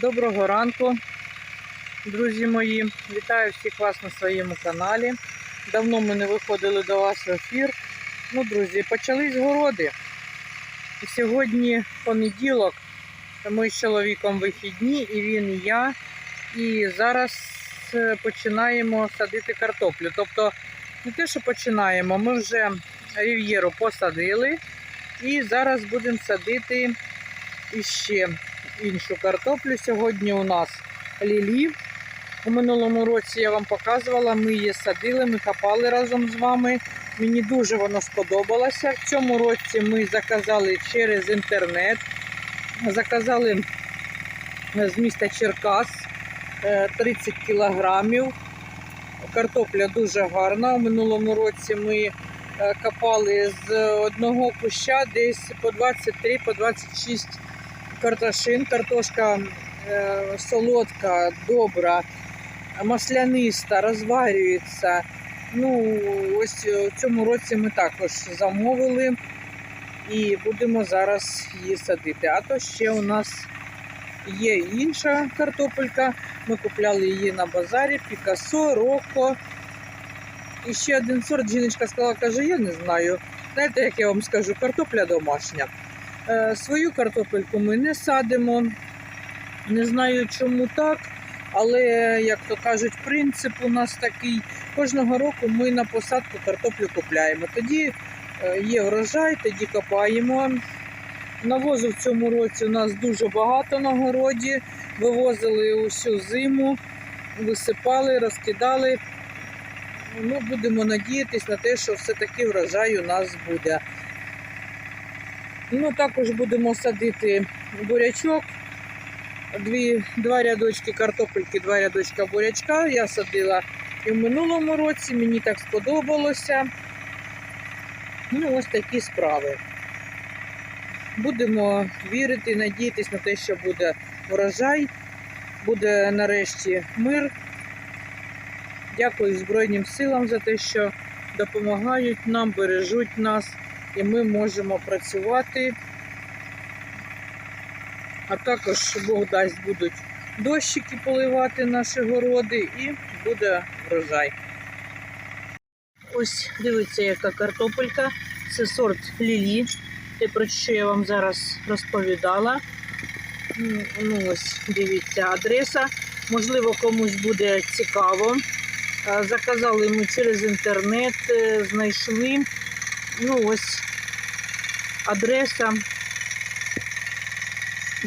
Доброго ранку, друзі мої. Вітаю всіх вас на своєму каналі. Давно ми не виходили до вас в ефір. Ну, друзі, почались городи. І сьогодні понеділок. Ми з чоловіком вихідні, і він, і я. І зараз е, починаємо садити картоплю. Тобто, не те, що починаємо, ми вже рів'єру посадили. І зараз будемо садити іще іншу картоплю. Сьогодні у нас лілі. У минулому році я вам показувала, ми її садили, ми копали разом з вами. Мені дуже воно сподобалося. В цьому році ми заказали через інтернет. Заказали з міста Черкас е, 30 кілограмів. Картопля дуже гарна. У минулому році ми е, копали з одного куща десь по 23 по 26 картошин. Картошка е, солодка, добра, масляниста, розварюється. Ну, ось в цьому році ми також замовили і будемо зараз її садити. А то ще у нас є інша картопелька. Ми купляли її на базарі, Пікасо, Роко. І ще один сорт жіночка сказала, каже, я не знаю. Знаєте, як я вам скажу, картопля домашня. Е, свою картопельку ми не садимо. Не знаю, чому так. Але, як то кажуть, принцип у нас такий. Кожного року ми на посадку картоплю купляємо. Тоді е, є врожай, тоді копаємо. Навозу в цьому році у нас дуже багато на городі. Вивозили усю зиму, висипали, розкидали. Ну, будемо надіятися на те, що все-таки врожай у нас буде. Ну, також будемо садити бурячок. Дві, два рядочки картопельки, два рядочка бурячка. Я садила і в минулому році, мені так сподобалося. Ну, ось такі справи. Будемо вірити, надіятися на те, що буде врожай, буде нарешті мир. Дякую Збройним силам за те, що допомагають нам, бережуть нас, і ми можемо працювати. А також Бог дасть будуть дощики поливати наші городи і буде врожай. Ось дивіться, яка картопелька. Це сорт лілі. Те, про що я вам зараз розповідала. Ну, ось дивіться, адреса. Можливо, комусь буде цікаво. Заказали ми через інтернет, е, знайшли. Ну, ось адреса.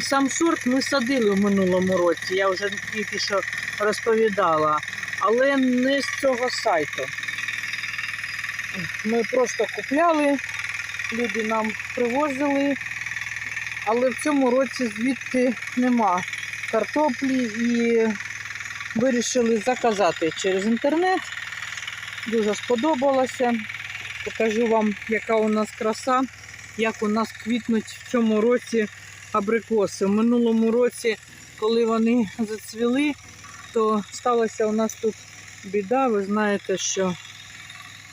Сам сорт ми садили в минулому році, я вже тільки що розповідала, але не з цього сайту. Ми просто купляли, люди нам привозили, але в цьому році звідти нема картоплі і вирішили заказати через інтернет. Дуже сподобалося. Покажу вам, яка у нас краса, як у нас квітнуть в цьому році абрикоси. В минулому році, коли вони зацвіли, то сталася у нас тут біда. Ви знаєте, що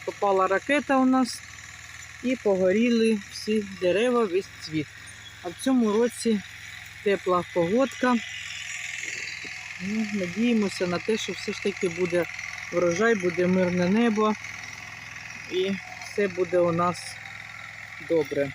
попала ракета у нас і погоріли всі дерева, весь цвіт. А в цьому році тепла погодка. Ну, Надіємося на те, що все ж таки буде врожай, буде мирне небо і все буде у нас добре.